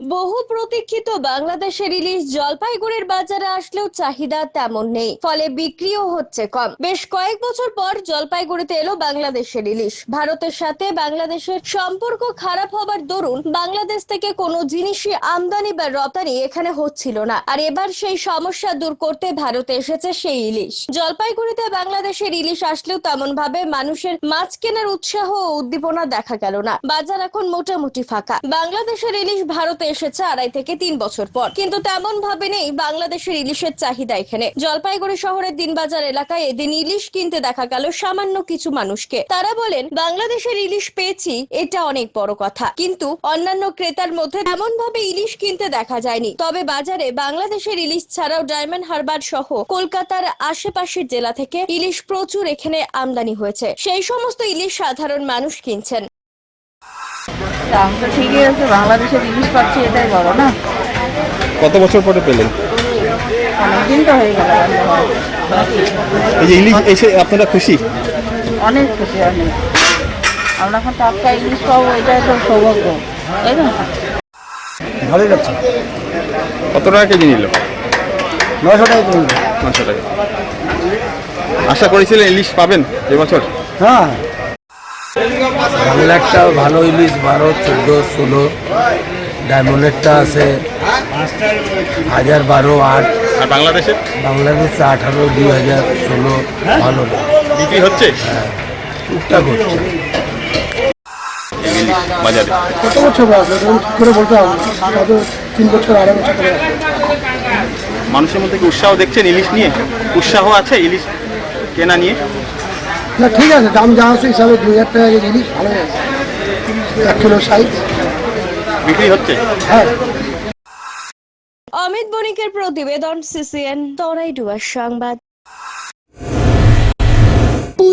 বহু প্রতীক্ষিত বাংলাদেশের ইলিশ জলপাইগুড়ির বাজারে আসলেও চাহিদা তেমন নেই, ফলে বিক্রিও হচ্ছে কম। বেশ কয়েক বছর পর জলপাইগুড়িতে এলো বাংলাদেশের ইলিশ ভারতের সাথে বাংলাদেশের সম্পর্ক খারাপ হবার দরুন বাংলাদেশ থেকে কোনো জিনিসই আমদানি বা রপ্তানি এখানে হচ্ছিল না। আর এবার সেই সমস্যা দূর করতে ভারতে এসেছে সেই ইলিশ। জলপাইগুড়িতে বাংলাদেশের ইলিশ আসলেও তেমন ভাবে মানুষের মাছ কেনার উৎসাহ ও উদ্দীপনা দেখা গেল না। বাজার এখন মোটামুটি ফাঁকা। বাংলাদেশের ইলিশ ভারতে এসেছে আড়াই থেকে তিন বছর পর। কিন্তু তেমন ভাবে নেই বাংলাদেশের ইলিশের চাহিদা এখানে। জলপাইগুড়ি শহরের দিনবাজার এলাকায় এদিন ইলিশ কিনতে দেখা গেল সামান্য কিছু মানুষকে। তারা বলেন, বাংলাদেশের ইলিশ পেয়েছি, এটা অনেক বড় কথা। কিন্তু অন্যান্য ক্রেতার মধ্যে তেমন ভাবে ইলিশ কিনতে দেখা যায়নি। তবে বাজারে বাংলাদেশের ইলিশ ছাড়াও ডায়মন্ড হারবার সহ কলকাতার আশেপাশের জেলা থেকে ইলিশ প্রচুর এখানে আমদানি হয়েছে। সেই সমস্ত ইলিশ সাধারণ মানুষ কিনছেন। দাম তো ঠিকই আছে বাংলাদেশের ইলিশ পাচ্ছি এটাই বড় না? কত বছর পরে পেলেন? অনেকদিন তো হয়ে গেল এই যে ইলিশ এসে আপনারা খুশি? অনেক খুশি অনেক। আমরা এখন টাটকা ইলিশ পাবো এটাই তো সৌভাগ্য তাই না? ভালোই লাগছে। কত টাকা কেজি নিল? নশো টাকা নশো টাকা। আশা করেছিলেন ইলিশ পাবেন এবছর হ্যাঁ। বাংলারটা ভালো ইলিশ বারো চোদ্দ ষোলো। ডায়মন্ডেরটা আছে হাজার বারো আট। আর বাংলাদেশে বাংলাদেশ আঠারো দুই হাজার ষোলো ভালো বিক্রি হচ্ছে? টুকটাক হচ্ছে। বাজারে। কত বছর করে বলতে পারব তিন বছর আড়াই বছর করে মানুষের মধ্যে কি উৎসাহ দেখছেন ইলিশ নিয়ে? উৎসাহ আছে ইলিশ কেনা নিয়ে? না ঠিক আছে দাম যা আছে হিসাবে দুই হাজার টাকা কেজি নিই ভালো আছে এক কিলো সাইজ। বিক্রি হচ্ছে? হ্যাঁ। অমিত বণিকের প্রতিবেদন সিসিএন তরাইডুয়ার সংবাদ।